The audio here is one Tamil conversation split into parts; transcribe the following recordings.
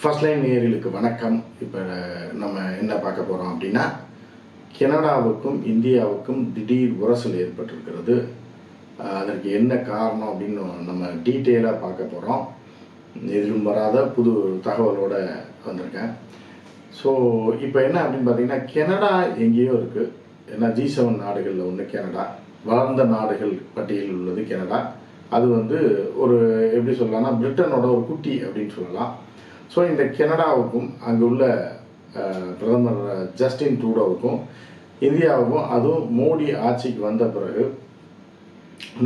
ஃபர்ஸ்ட் லைன் நேரிலுக்கு வணக்கம். இப்போ நம்ம என்ன பார்க்க போகிறோம் அப்படின்னா கனடாவுக்கும் இந்தியாவுக்கும் திடீர் உரசல் ஏற்பட்டிருக்கிறது. அதற்கு என்ன காரணம் அப்படின்னு நம்ம டீட்டெயிலாக பார்க்க போகிறோம் எதிரும் வராத புது தகவலோட வந்திருக்கேன். ஸோ இப்போ என்ன அப்படின்னு பார்த்தீங்கன்னா கனடா எங்கேயோ இருக்குது ஏன்னா ஜி செவன் நாடுகளில் ஒன்று கனடா. வளர்ந்த நாடுகள் பட்டியலில் உள்ளது கனடா. அது வந்து ஒரு எப்படி சொல்லலாம்னா பிரிட்டனோட ஒரு குட்டி அப்படின்னு சொல்லலாம். ஸோ இந்த கனடாவுக்கும் அங்கே உள்ள பிரதமர் ஜஸ்டின் ட்ரூடோவுக்கும் இந்தியாவுக்கும் அதுவும் மோடி ஆட்சிக்கு வந்த பிறகு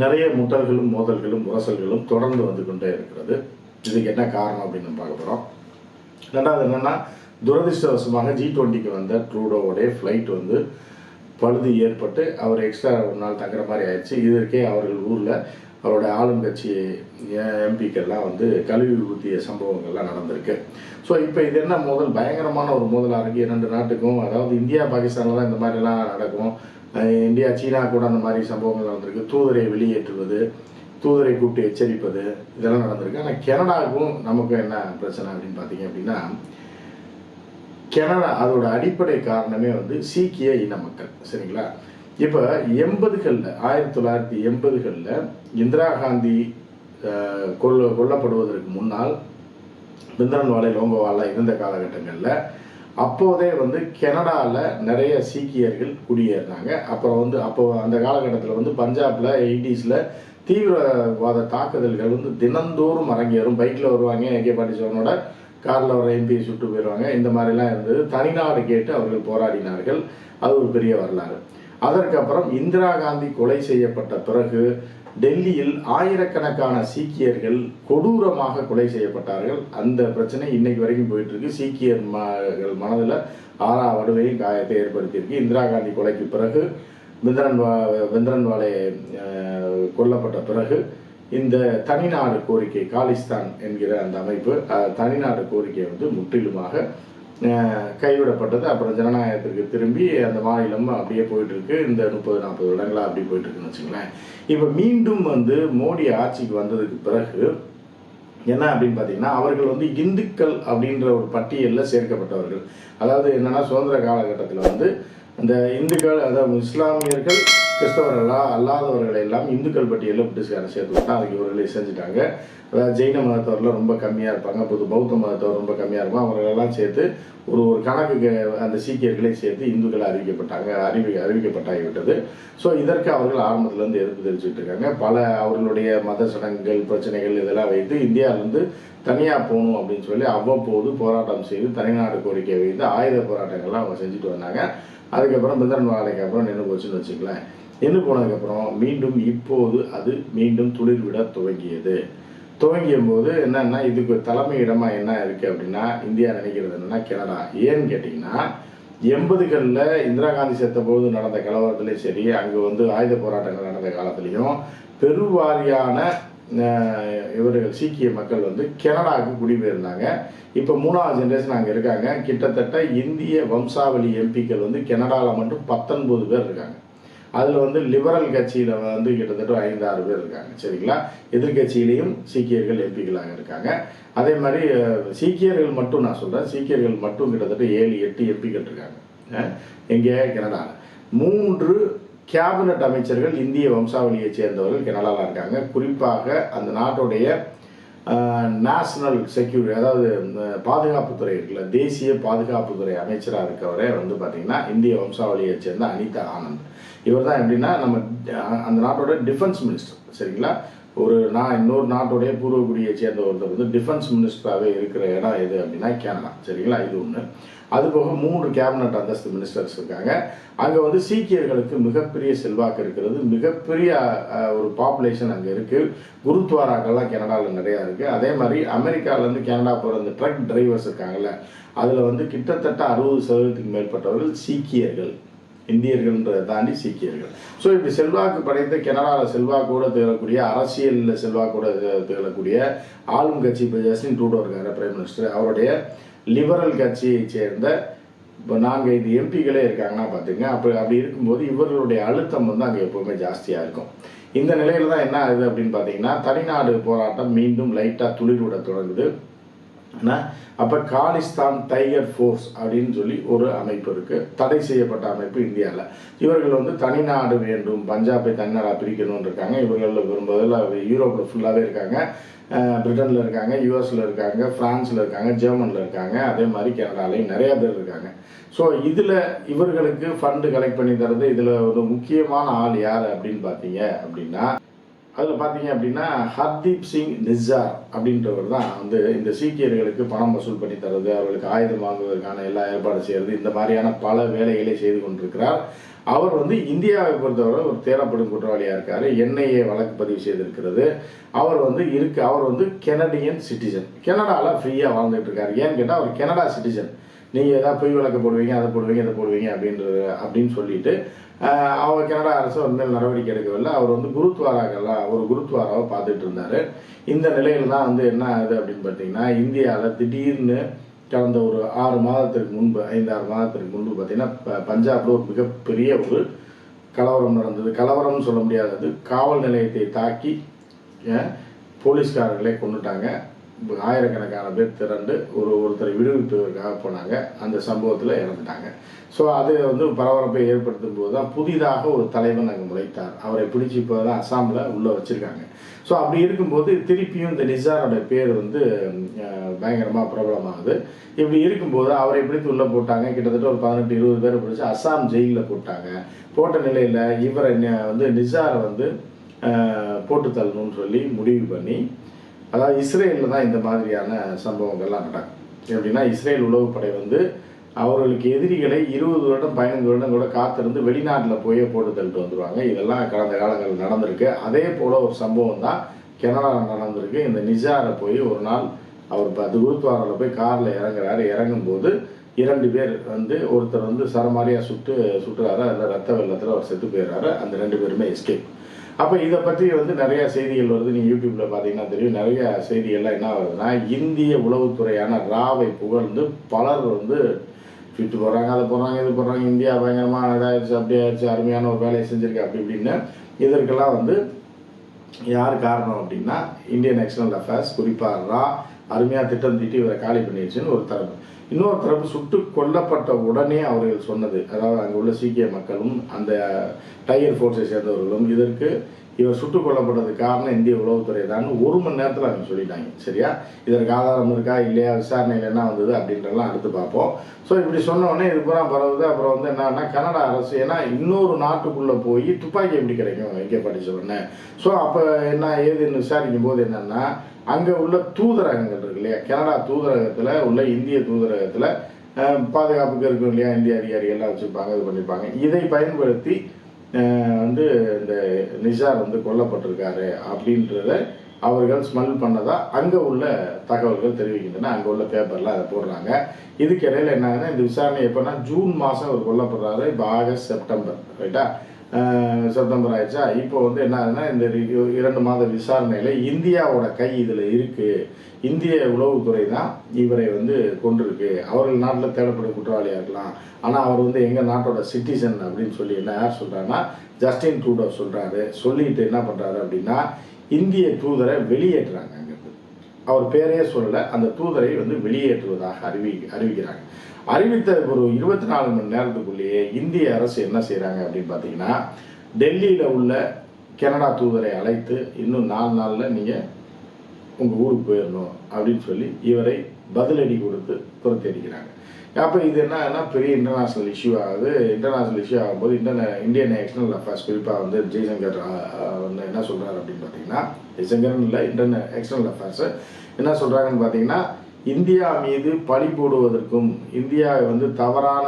நிறைய முட்டல்களும் மோதல்களும் முரசல்களும் தொடர்ந்து வந்து கொண்டே இருக்கிறது. இதுக்கு என்ன காரணம் அப்படின்னு நம்ம பார்க்க போகிறோம் ரெண்டாவது என்னென்னா துரதிர்ஷ்டவசமாக ஜி டுவெண்ட்டிக்கு வந்த ட்ரூடோவுடைய ஃப்ளைட் வந்து பழுது ஏற்பட்டு அவர் எக்ஸ்ட்ரா ஒரு நாள் தங்குற மாதிரி ஆயிடுச்சு. இதற்கே அவர்கள் ஊரில் அவருடைய ஆளும் கட்சி எம்பிக்கெல்லாம் வந்து கழுவி ஊற்றிய சம்பவங்கள்லாம் நடந்திருக்கு. ஸோ இப்போ இது என்ன மோதல்? பயங்கரமான ஒரு மோதலாக இருக்குது இரண்டு நாட்டுக்கும் அதாவது இந்தியா பாகிஸ்தானில் தான் இந்த மாதிரிலாம் நடக்கும். இந்தியா சீனா கூட அந்த மாதிரி சம்பவங்கள் நடந்திருக்கு. தூதரை வெளியேற்றுவது தூதரை கூப்பிட்டு எச்சரிப்பது இதெல்லாம் நடந்திருக்கு. ஆனால் கனடாவுக்கும் நமக்கு என்ன பிரச்சனை அப்படின்னு பார்த்தீங்க அப்படின்னா கனடா அதோட அடிப்படை காரணமே வந்து சீக்கிய இன மக்கள். சரிங்களா? இப்போ எண்பதுகளில் ஆயிரத்தி தொள்ளாயிரத்தி எண்பதுகளில் இந்திரா காந்தி கொல்ல கொல்லப்படுவதற்கு முன்னால் பிந்தரன்வாலை லோங்கோவாலாம் இருந்த காலகட்டங்களில் அப்போதே வந்து கனடாவில் நிறைய சீக்கியர்கள் குடியேறினாங்க. அப்புறம் வந்து அப்போ அந்த காலகட்டத்தில் வந்து பஞ்சாபில் எயிட்டிஸில் தீவிரவாத தாக்குதல்கள் வந்து தினந்தோறும் அரங்கேறும். பைக்கில் வருவாங்க ஏகே பாட்டிசவனோட காரில் வர எம்பி சுட்டு போயிடுவாங்க இந்த மாதிரிலாம் இருந்தது. தனிநாடு கேட்டு அவர்கள் போராடினார்கள். அது ஒரு பெரிய வரலாறு. அதற்கப்புறம் இந்திரா காந்தி கொலை செய்யப்பட்ட பிறகு டெல்லியில் ஆயிரக்கணக்கான சீக்கியர்கள் கொடூரமாக கொலை செய்யப்பட்டார்கள். அந்த பிரச்சனை இன்னைக்கு வரைக்கும் போயிட்டு இருக்கு சீக்கியர் மனதில் ஆறா வடுவையும் காயத்தை ஏற்படுத்தியிருக்கு. இந்திரா காந்தி கொலைக்கு பிறகு விந்திரன் விந்திரன்வாலே கொல்லப்பட்ட பிறகு இந்த தனிநாடு கோரிக்கை காலிஸ்தான் என்கிற அந்த அமைப்பு தனிநாடு கோரிக்கை வந்து முற்றிலுமாக கைவிடப்பட்டது. அப்புறம் ஜனநாயகத்திற்கு திரும்பி அந்த மாநிலம் அப்படியே போயிட்டு இருக்கு இந்த முப்பது நாற்பது வருடங்களா அப்படி போயிட்டு இருக்குன்னு வச்சுங்களேன். இப்போ மீண்டும் வந்து மோடி ஆட்சிக்கு வந்ததுக்கு பிறகு என்ன அப்படின்னு பார்த்தீங்கன்னா அவர்கள் வந்து இந்துக்கள் அப்படின்ற ஒரு பட்டியலில் சேர்க்கப்பட்டவர்கள். அதாவது என்னன்னா சுதந்திர காலகட்டத்தில் வந்து இந்த இந்துக்கள் அதாவது இஸ்லாமியர்கள் கிறிஸ்தவர்களா அல்லாதவர்களை எல்லாம் இந்துக்கள் பட்டியலில் பிரிட்டிஷ்காரன் சேர்த்து விட்டா அதுக்கு இவர்களை செஞ்சுட்டாங்க. அதாவது ஜெயின மதத்தவரில் ரொம்ப கம்மியாக இருப்பாங்க. புது பௌத்த மதத்தவர் ரொம்ப கம்மியாக இருக்கும். அவர்களெல்லாம் சேர்த்து ஒரு ஒரு கணக்குக்கு அந்த சீக்கியர்களை சேர்த்து இந்துக்கள் அறிவிக்கப்பட்டாங்க அறிவி அறிவிக்கப்பட்டாகிவிட்டது. ஸோ இதற்கு அவர்கள் ஆரம்பத்திலேருந்து எதிர்ப்பு தெரிவிச்சுட்டு இருக்காங்க. பல அவர்களுடைய மத சடங்குகள் பிரச்சனைகள் இதெல்லாம் வைத்து இந்தியாவிலேருந்து தனியாக போகணும் அப்படின்னு சொல்லி அவ்வப்போது போராட்டம் செய்து தனிநாடு கோரிக்கை வைத்து ஆயுத போராட்டங்கள்லாம் அவங்க செஞ்சுட்டு வந்தாங்க. அதுக்கப்புறம் பிந்தரன் வாழைக்கு அப்புறம் நின்று போச்சுன்னு வச்சுக்கலாம் நின்று போனதுக்கப்புறம் மீண்டும் இப்போது அது மீண்டும் துளிர்விட துவங்கியது. துவங்கிய போது என்னன்னா இதுக்கு தலைமை இடமா என்ன இருக்கு அப்படின்னா இந்தியா நினைக்கிறது என்னன்னா கனடா. ஏன்னு கேட்டிங்கன்னா எண்பதுகளில் இந்திரா காந்தி செத்த போது நடந்த கலவரத்துலேயும் சரி அங்கே வந்து ஆயுத போராட்டங்கள் நடந்த காலத்துலேயும் பெருவாரியான இவர்கள் சீக்கிய மக்கள் வந்து கனடாவுக்கு குடிபெயர்ந்தாங்க. இப்போ மூணாவது ஜென்ரேஷன் அங்கே இருக்காங்க. கிட்டத்தட்ட இந்திய வம்சாவளி எம்பிக்கள் வந்து கனடாவில் மட்டும் பத்தொன்பது பேர் இருக்காங்க. அதில் வந்து லிபரல் கட்சியில் வந்து கிட்டத்தட்ட ஐந்து ஆறு பேர் இருக்காங்க சரிங்களா? எதிர்கட்சியிலையும் சீக்கியர்கள் எம்பிக்களாக இருக்காங்க. அதே மாதிரி சீக்கியர்கள் மட்டும் நான் சொல்கிறேன் சீக்கியர்கள் மட்டும் கிட்டத்தட்ட ஏழு எட்டு எம்பிக்கள் இருக்காங்க. எங்கே கனடாவில் மூன்று கேபினட் அமைச்சர்கள் இந்திய வம்சாவளியை சேர்ந்தவர்கள் கனடாவில் இருக்காங்க. குறிப்பாக அந்த நாட்டுடைய நேஷனல் செக்யூரிட்டி அதாவது பாதுகாப்புத்துறை இருக்குல்ல தேசிய பாதுகாப்புத்துறை அமைச்சராக இருக்கவரே வந்து பார்த்தீங்கன்னா இந்திய வம்சாவளியைச் சேர்ந்த அனிதா ஆனந்த். இவர் தான் எப்படின்னா நம்ம அந்த நாட்டோட டிஃபென்ஸ் மினிஸ்டர் சரிங்களா? ஒரு நான் இன்னொரு நாட்டுடைய பூர்வகுடியை சேர்ந்த ஒருத்தர் வந்து டிஃபென்ஸ் மினிஸ்டராகவே இருக்கிற இடம் எது அப்படின்னா கேனடா. சரிங்களா? இது ஒன்று அது போக மூன்று கேபினட் அந்தஸ்து மினிஸ்டர்ஸ் இருக்காங்க. அங்கே வந்து சீக்கியர்களுக்கு மிகப்பெரிய செல்வாக்கு இருக்கிறது. மிகப்பெரிய ஒரு பாப்புலேஷன் அங்கே இருக்குது குருத்வாராக்கள்லாம் கனடாவில் நிறையா இருக்குது அதே மாதிரி அமெரிக்காவிலேருந்து கனடா போகிற அந்த ட்ரக் டிரைவர்ஸ் இருக்காங்கல்ல அதில் வந்து கிட்டத்தட்ட அறுபது சதவீதத்துக்கு மேற்பட்டவர்கள் சீக்கியர்கள். இந்தியர்கள்ன்றதை தாண்டி சீக்கியர்கள். ஸோ இப்படி செல்வாக்கு படைத்த கனடாவில் செல்வாக்கோடு திகழக்கூடிய அரசியலில் செல்வாக்கோடு திகழக்கூடிய ஆளும் கட்சி இப்போ ஜஸ்டின் ட்ரூடோ இருக்கார் பிரைம் மினிஸ்டர் அவருடைய லிபரல் கட்சியை சேர்ந்த இப்போ நாங்கள் இந்த எம்பிகளே இருக்காங்கன்னா பார்த்துங்க அப்போ அப்படி இருக்கும்போது இவர்களுடைய அழுத்தம் வந்து அங்கே எப்போவுமே ஜாஸ்தியாக இருக்கும். இந்த நிலையில் தான் என்ன ஆகுது அப்படின்னு பார்த்தீங்கன்னா தனிநாடு போராட்டம் மீண்டும் லைட்டாக துளிர் விட தொடங்குது. அப்போ காலிஸ்தான் டைகர் ஃபோர்ஸ் அப்படின்னு சொல்லி ஒரு அமைப்பு இருக்குது தடை செய்யப்பட்ட அமைப்பு இந்தியாவில் இவர்கள் வந்து தனிநாடு வேண்டும். பஞ்சாபை தனிநாடாக பிரிக்கணும்னு இருக்காங்க. இவர்களில் விரும்புவதில் யூரோப்பில் ஃபுல்லாகவே இருக்காங்க. பிரிட்டனில் இருக்காங்க யூஎஸில் இருக்காங்க ஃப்ரான்ஸில் இருக்காங்க ஜெர்மனில் இருக்காங்க. அதே மாதிரி கனடாலையும் நிறையா பேர் இருக்காங்க. ஸோ இதில் இவர்களுக்கு ஃபண்டு கலெக்ட் பண்ணி தரது இதில் ஒரு முக்கியமான ஆள் யார் அப்படின்னு பார்த்தீங்க அப்படின்னா அதில் பார்த்தீங்க அப்படின்னா ஹர்தீப் சிங் நிஜார் அப்படின்றவர் தான் வந்து இந்த சீக்கியர்களுக்கு பணம் வசூல் பண்ணி தர்றது அவர்களுக்கு ஆயுதம் வாங்குவதற்கான எல்லா ஏற்பாடு செய்கிறது இந்த மாதிரியான பல வேலைகளை செய்து கொண்டிருக்கிறார். அவர் வந்து இந்தியாவை பொறுத்தவரை ஒரு தேடப்படும் குற்றவாளியாக இருக்கார். என்ஐஏ வழக்கு பதிவு செய்திருக்கிறது. அவர் வந்து இருக்கு அவர் வந்து கெனடியன் சிட்டிசன். கனடாவில் ஃப்ரீயாக வாழ்ந்துட்டு இருக்காரு. ஏன்னு கேட்டால் அவர் கெனடா சிட்டிசன். நீங்கள் ஏதாவது பொய் வழக்கு போடுவீங்க அதை போடுவீங்க இதை போடுவீங்க அப்படின்ற அப்படின்னு சொல்லிட்டு அவர் கனடா அரசு உண்மையில் நடவடிக்கை எடுக்கவில்லை. அவர் வந்து குருத்வாராக்கெல்லாம் ஒரு குருத்வாராவை பார்த்துட்டு இருந்தார். இந்த நிலையில் தான் வந்து என்ன ஆகுது அப்படின்னு பார்த்தீங்கன்னா இந்தியாவில் திடீர்னு கடந்த ஒரு ஆறு மாதத்திற்கு முன்பு ஐந்து ஆறு மாதத்திற்கு முன்பு பார்த்தீங்கன்னா ப- பஞ்சாபில் ஒரு மிகப்பெரிய ஒரு கலவரம் நடந்தது. கலவரம்னு சொல்ல முடியாதது காவல் நிலையத்தை தாக்கி ஏன், போலீஸ்காரர்களே கொண்டுட்டாங்க ஆயிரக்கணக்கான பேர் திரண்டு ஒரு ஒருத்தரை விடுவிப்பதற்காக போனாங்க. அந்த சம்பவத்தில் இறந்துட்டாங்க. ஸோ அது வந்து பரபரப்பை ஏற்படுத்தும் போது தான் புதிதாக ஒரு தலைவன் அங்கே முளைத்தார். அவரை பிடிச்சி இப்போ தான் அஸ்ஸாமில் உள்ளே வச்சுருக்காங்க. ஸோ அப்படி இருக்கும்போது திருப்பியும் இந்த நிசாரோட பேர் வந்து பயங்கரமாக பிரபலமாகுது. இப்படி இருக்கும்போது அவரை பிடித்து உள்ளே போட்டாங்க. கிட்டத்தட்ட ஒரு பதினெட்டு இருபது பேரை பிடிச்சி அஸ்ஸாம் ஜெயிலில் போட்டாங்க. போட்ட நிலையில் இவரை வந்து நிசாரை வந்து போட்டு தள்ளணும்னு சொல்லி முடிவு பண்ணி அதாவது இஸ்ரேலில் தான் இந்த மாதிரியான சம்பவங்கள்லாம் நடக்கும். எப்படின்னா இஸ்ரேல் உளவுப்படை வந்து அவர்களுக்கு எதிரிகளை இருபது வருடம் பதினைந்து வருடம் கூட காத்திருந்து வெளிநாட்டில் போய் போட்டு தள்ளிட்டு வந்துடுவாங்க இதெல்லாம் கடந்த காலங்களில் நடந்திருக்கு. அதே போல் ஒரு சம்பவம் தான் கனடாவில் நடந்திருக்கு. இந்த நிஜாரை போய் ஒரு நாள் அவர் அது குருத்வாரில் போய் காரில் இறங்குறாரு. இறங்கும்போது இரண்டு பேர் வந்து ஒருத்தர் வந்து சரமாரியாக சுட்டு சுட்டுறாரு. அந்த ரத்த வெள்ளத்தில் அவர் செத்து போயிடுறாரு. அந்த ரெண்டு பேருமே எஸ்கேப் அப்போ இதை பற்றி வந்து நிறைய செய்திகள் வருது. நீங்கள் யூடியூப்பில் பார்த்தீங்கன்னா தெரியும். நிறைய செய்திகள்லாம் என்ன வருதுன்னா இந்திய உளவுத்துறையான ராவை புகழ்ந்து பலர் வந்து ட்விட்டு போடுறாங்க. அதை போடுறாங்க இது போடுறாங்க. இந்தியா பயங்கரமாக இதாகிடுச்சு அப்படி ஆயிடுச்சு அருமையான ஒரு வேலையை செஞ்சுருக்கு அப்படி இப்படின்னு இதற்கெல்லாம் வந்து யார் காரணம் அப்படின்னா இந்தியன் நேஷனல் அஃபேர்ஸ் குறிப்பாக ரா அருமையாக திட்டம் தீட்டி இவரை காலி பண்ணிடுச்சுன்னு ஒரு தரப்பு. இன்னொரு தரப்பு சுட்டு கொல்லப்பட்ட உடனே அவர்கள் சொன்னது அதாவது அங்கே உள்ள சீக்கிய மக்களும் அந்த டைகர் ஃபோர்ஸை சேர்ந்தவர்களும் இதற்கு இவர் சுட்டுக் கொல்லப்பட்டதுக்கு காரணம் இந்திய உளவுத்துறை தான் ஒரு மணி நேரத்தில் அவங்க சொல்லிட்டாங்க. சரியா? இதற்கு ஆதாரம் இருக்கா இல்லையா? விசாரணையில் என்ன வந்தது அப்படின்றலாம் அடுத்து பார்ப்போம். ஸோ இப்படி சொன்னோடனே இது பூரா பரவுது. அப்புறம் வந்து என்னன்னா கனடா அரசு ஏன்னா இன்னொரு நாட்டுக்குள்ளே போய் துப்பாக்கி எப்படி கிடைக்கும்? வைக்கப்பட்டு சொன்னேன் ஸோ அப்போ என்ன ஏதுன்னு விசாரிக்கும் போது என்னென்னா அங்கே உள்ள தூதரகங்கள் இருக்கு இல்லையா? கனடா தூதரகத்தில் உள்ள இந்திய தூதரகத்தில் பாதுகாப்புக்கு இருக்கும் இல்லையா? இந்திய அதிகாரிகள்லாம் வச்சுருப்பாங்க இது பண்ணியிருப்பாங்க இதை பயன்படுத்தி வந்து இந்த நிஷார் வந்து கொல்லப்பட்டிருக்காரு அப்படின்றத அவர்கள் ஸ்மெல் பண்ணதா அங்கே உள்ள தகவல்கள் தெரிவிக்கின்றன. அங்கே உள்ள பேப்பரில் அதை போடுறாங்க. இதுக்கு இடையில என்ன ஆகுதுன்னா இந்த விசாரணை எப்போனா ஜூன் மாதம் அவர் கொல்லப்படுறாரு இப்போ ஆகஸ்ட் செப்டம்பர் ரைட்டா செப்டம்பர் ஆயிடுச்சா இப்போ வந்து என்ன ஆகுதுன்னா இந்த இரண்டு மாத விசாரணையில் இந்தியாவோட கை இதில் இருக்குது இந்திய உளவுத்துறை தான் இவரை வந்து கொண்டிருக்கு. அவர்கள் நாட்டில் தேடப்படும் குற்றவாளியாக இருக்கலாம். ஆனால் அவர் வந்து எங்கள் நாட்டோட சிட்டிசன் அப்படின்னு சொல்லி என்ன யார் சொல்கிறாங்கன்னா ஜஸ்டின் ட்ரூடோ சொல்கிறாரு சொல்லிட்டு என்ன பண்ணுறாரு அப்படின்னா இந்திய தூதரை வெளியேற்றுறாங்க அங்கேருந்து. அவர் பேரே சொல்லலை. அந்த தூதரை வந்து வெளியேற்றுவதாக அறிவி அறிவிக்கிறாங்க. அறிவித்த ஒரு இருபத்தி நாலு மணி நேரத்துக்குள்ளேயே இந்திய அரசு என்ன செய்கிறாங்க அப்படின்னு பார்த்தீங்கன்னா டெல்லியில் உள்ள கனடா தூதரை அழைத்து இன்னும் நாலு நாளில் நீங்கள் உங்கள் ஊருக்கு போயிடணும் அப்படின்னு சொல்லி இவரை பதிலடி கொடுத்து புறத்தேடிக்கிறாங்க. அப்போ இது என்னன்னா பெரிய இன்டர்நேஷ்னல் இஷ்யூ ஆகுது? இன்டர்நேஷ்னல் இஷ்யூ ஆகும்போது இன்டர்நே இந்தியன் எக்ஸ்டர்னல் அஃபேர்ஸ் குறிப்பாக வந்து ஜெய்சங்கர் வந்து என்ன சொல்கிறாரு அப்படின்னு பார்த்தீங்கன்னா ஜெய்சங்கர்னு இல்லை இன்டர்நே எக்ஸ்டர்னல் அஃபேர்ஸ் என்ன சொல்கிறாங்கன்னு பார்த்தீங்கன்னா இந்தியா மீது பழி போடுவதற்கும் இந்தியா வந்து தவறான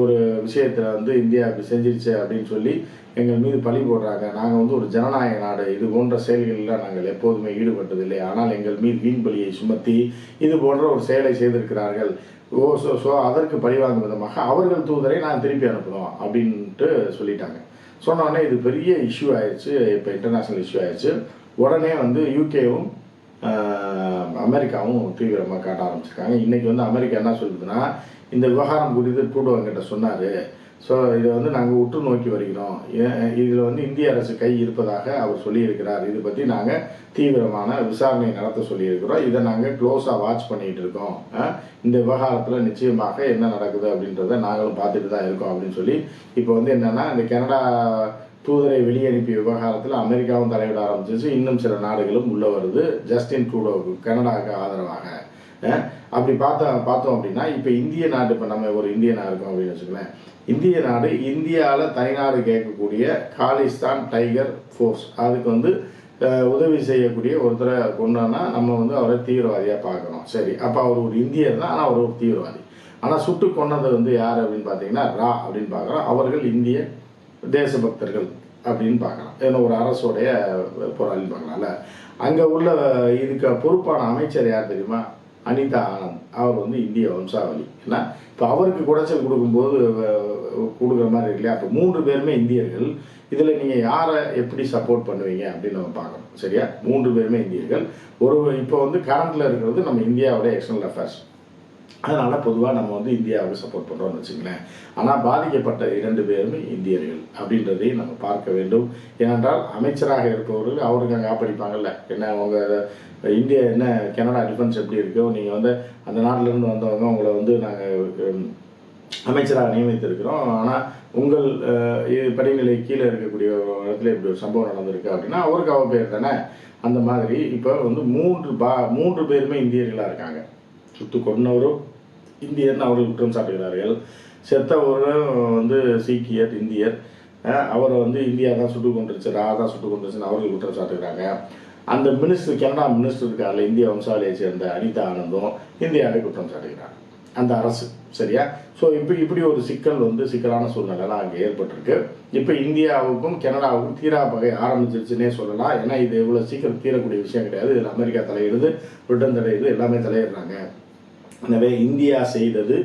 ஒரு விஷயத்தில் வந்து இந்தியா இப்படி செஞ்சிருச்சு அப்படின்னு சொல்லி எங்கள் மீது பழி போடுறாங்க. நாங்கள் வந்து ஒரு ஜனநாயக நாடு. இது போன்ற செயல்களில் நாங்கள் எப்போதுமே ஈடுபட்டதில்லை. ஆனால் எங்கள் மீது வீண் பலியை சுமத்தி இது போன்ற ஒரு செயலை செய்திருக்கிறார்கள். ஓ ஸோ ஸோ அதற்கு பழிவாங்கும் விதமாக அவர்கள் தூதரை நான் திருப்பி அனுப்பணும் அப்படின்ட்டு சொல்லிட்டாங்க. சொன்னோடனே இது பெரிய இஷ்யூ ஆயிடுச்சு. இப்போ இன்டர்நேஷ்னல் இஷ்யூ ஆயிடுச்சு. உடனே வந்து யூகேவும் அமெரிக்காவும் தீவிரமாக காட்ட ஆரம்பிச்சிருக்காங்க. இன்றைக்கி வந்து அமெரிக்கா என்ன சொல்லுதுன்னா இந்த விவகாரம் குறித்து ட்ரூடோ என்கிட்ட சொன்னார். ஸோ இதை வந்து நாங்கள் உற்று நோக்கி வருகிறோம். இதில் வந்து இந்திய அரசு கை இருப்பதாக அவர் சொல்லியிருக்கிறார். இது பற்றி நாங்கள் தீவிரமான விசாரணை நடத்த சொல்லியிருக்கிறோம். இதை நாங்கள் க்ளோஸாக வாட்ச் பண்ணிகிட்டு இருக்கோம். இந்த விவகாரத்தில் நிச்சயமாக என்ன நடக்குது அப்படின்றத நாங்களும் பார்த்துட்டு தான் இருக்கோம் அப்படின்னு சொல்லி இப்போ வந்து என்னென்னா இந்த கனடா தூதரை விவகாரத்தில் அமெரிக்காவும் தலையிட ஆரம்பிச்சிச்சு. இன்னும் சில நாடுகளும் உள்ளே வருது. ஜஸ்டின் ட்ரூடோவுக்கு கனடாவுக்கு ஆதரவாக. அப்படி பார்த்தா பார்த்தோம் அப்படின்னா இப்போ இந்திய நாடு இப்போ நம்ம ஒரு இந்திய நாடு இருக்கோம் அப்படின்னு வச்சுக்கோங்களேன். இந்திய நாடு இந்தியாவில் தனிநாடு கேட்கக்கூடிய காலிஸ்தான் டைகர் ஃபோர்ஸ். அதுக்கு வந்து உதவி செய்யக்கூடிய ஒருத்தரை கொண்டோன்னா நம்ம வந்து அவரை தீவிரவாதியாக பார்க்குறோம் சரி அப்போ அவர் ஒரு இந்தியர் தான் ஆனால் அவர் ஒரு தீவிரவாதி. ஆனால் சுட்டு கொண்டது வந்து யார் அப்படின்னு பார்த்தீங்கன்னா ரா அப்படின்னு பார்க்குறோம். அவர்கள் இந்திய தேசபக்தர்கள். அப்படின்னு பார்க்கலாம். ஏன்னா ஒரு அரசோடைய போராளின்னு பார்க்கலாம்ல. அங்கே உள்ள இதுக்கு பொறுப்பான அமைச்சர் யார் தெரியுமா? அனிதா ஆனந்த். அவர் வந்து இந்திய வம்சாவளி. ஏன்னா இப்போ அவருக்கு குடைச்சல் கொடுக்கும்போது கொடுக்குற மாதிரி இல்லையா? அப்போ மூன்று பேருமே இந்தியர்கள். இதில் நீங்கள் யாரை எப்படி சப்போர்ட் பண்ணுவீங்க அப்படின்னு நம்ம பார்க்கணும். சரியா? மூன்று பேருமே இந்தியர்கள். ஒரு இப்போ வந்து கரண்டில் இருக்கிறது நம்ம இந்தியாவோட எக்ஸ்டர்னல் அஃபேர்ஸ் அதனால் பொதுவாக நம்ம வந்து இந்தியாவுக்கு சப்போர்ட் பண்ணுறோம்னு வச்சுங்களேன் ஆனால் பாதிக்கப்பட்ட இரண்டு பேருமே இந்தியர்கள் அப்படின்றதையும் நம்ம பார்க்க வேண்டும். ஏனென்றால் அமைச்சராக இருப்பவர்கள் அவருக்கு அங்கே ஆப்படிப்பாங்கல்ல என்ன அவங்க இந்தியா என்ன கனடா டிஃபென்ஸ் எப்படி இருக்கோ நீங்கள் வந்து அந்த நாட்டிலேருந்து வந்தவங்க உங்களை வந்து நாங்கள் அமைச்சராக நியமித்திருக்கிறோம். ஆனால் உங்கள் படிநிலை கீழே இருக்கக்கூடிய ஒரு இடத்துல இப்படி ஒரு சம்பவம் நடந்திருக்கு அப்படின்னா அவருக்கு அவ பேர் தானே? அந்த மாதிரி இப்போ வந்து மூன்று பா மூன்று பேருமே இந்தியர்களாக இருக்காங்க. சுத்து கொன்னவரும் இந்தியர்னு அவர்கள் குற்றம் சாட்டுகிறார்கள். செத்தவரும் வந்து சீக்கியர் இந்தியர் அவரை வந்து இந்தியா தான் சுட்டு கொண்டுருச்சு ரா தான் சுட்டு கொண்டுருச்சுன்னு அவர்கள் குற்றம் சாட்டுகிறாங்க. அந்த மினிஸ்டர் கனடா மினிஸ்டர் இருக்கார்ல இந்திய வம்சாவளியை சேர்ந்த அனிதா ஆனந்தும் இந்தியாவை குற்றம் சாட்டுகிறார். அந்த அரசு சரியா? ஸோ இப்போ இப்படி ஒரு சிக்கல் வந்து சிக்கலான சூழ்நிலைலாம் அங்கே ஏற்பட்டிருக்கு. இப்போ இந்தியாவுக்கும் கனடாவுக்கும் தீரா பகை ஆரம்பிச்சிருச்சுன்னே சொல்லலாம். ஏன்னா இது இவ்வளோ சீக்கிரம் தீரக்கூடிய விஷயம் கிடையாது. இதில் அமெரிக்கா தலையிடுது பிரிட்டன் தலையிடுது எல்லாமே தலையிடுறாங்க. எனவே இந்தியா செய்தது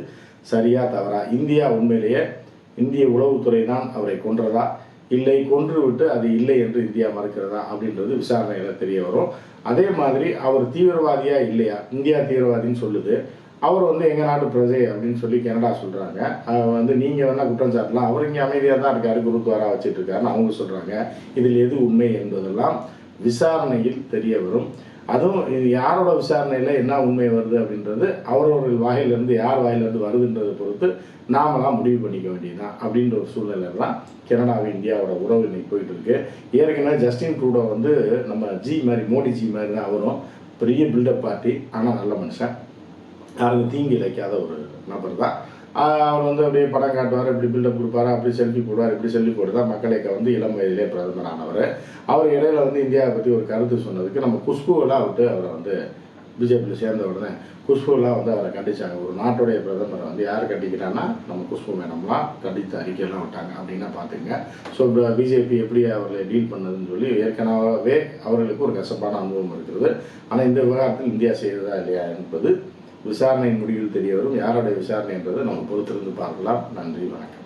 சரியா தவறா? இந்தியா உண்மையிலேயே இந்திய உளவுத்துறை தான் அவரை கொன்றதா? இல்லை கொன்று விட்டு அது இல்லை என்று இந்தியா மறுக்கிறதா? அப்படின்றது விசாரணையில் தெரிய வரும். அதே மாதிரி அவர் தீவிரவாதியா இல்லையா? இந்தியா தீவிரவாதின்னு சொல்லுது. அவர் வந்து எங்கள் நாட்டு பிரஜை அப்படின்னு சொல்லி கனடா சொல்கிறாங்க வந்து நீங்கள் வேணால் குற்றம் சாட்டலாம். அவர் இங்கே அமைதியாக தான் இருக்காரு குருத்வாரா வச்சுட்டு இருக்காருன்னு அவங்க சொல்கிறாங்க இதில் எது உண்மை என்பதெல்லாம் விசாரணையில் தெரிய வரும். அதுவும் இது யாரோட விசாரணையில் என்ன உண்மை வருது அப்படின்றது அவரவர்கள் வாயிலிருந்து யார் வாயிலிருந்து வருதுன்றதை பொறுத்து நாமெல்லாம் முடிவு பண்ணிக்க வேண்டியதுதான் அப்படின்ற ஒரு சூழ்நிலையில் தான் கனடாவும் இந்தியாவோட உறவு இன்னைக்கு போயிட்டு இருக்கு ஏற்கனவே ஜஸ்டின் ட்ரூடோ வந்து நம்ம ஜி மாதிரி மோடி ஜி மாதிரி தான் அவரும். பெரிய பில்டப் பார்ட்டி ஆனால் நல்ல மனுஷன். யாருக்கும் தீங்கு இழைக்காத ஒரு நபர் தான் அவர் வந்து அப்படியே படம் காட்டுவார் இப்படி பில்டப் கொடுப்பாரு அப்படி செல்ஃபி போடுவார் இப்படி செல்ஃபி போட்டு தான் வந்து இளம் வயதிலே பிரதமர் ஆனவர் அவர் இடையில வந்து இந்தியாவை பற்றி ஒரு கருத்து சொன்னதுக்கு நம்ம குஷ்புவெல்லாம் விட்டு அவரை வந்து பிஜேபியில் சேர்ந்த உடனே குஷ்புவெல்லாம் வந்து அவரை கண்டிச்சாங்க. ஒரு நாட்டுடைய பிரதமரை வந்து யார் கண்டிக்கிறான்னா நம்ம குஷ்பு மேடம்லாம் கண்டித்து அறிக்கையெல்லாம் விட்டாங்க அப்படின்னா பார்த்துங்க ஸோ பிஜேபி எப்படி அவர்களை டீல் பண்ணதுன்னு சொல்லி ஏற்கனவே அவர்களுக்கு ஒரு கசப்பான அனுபவம் இருக்கிறது. ஆனால் இந்த விவகாரத்தில் இந்தியா செய்ததா இல்லையா என்பது விசாரணையின் முடிவில் தெரிய வரும் யாருடைய விசாரணை என்பதை நம்ம பொறுத்திருந்து பார்க்கலாம். நன்றி வணக்கம்.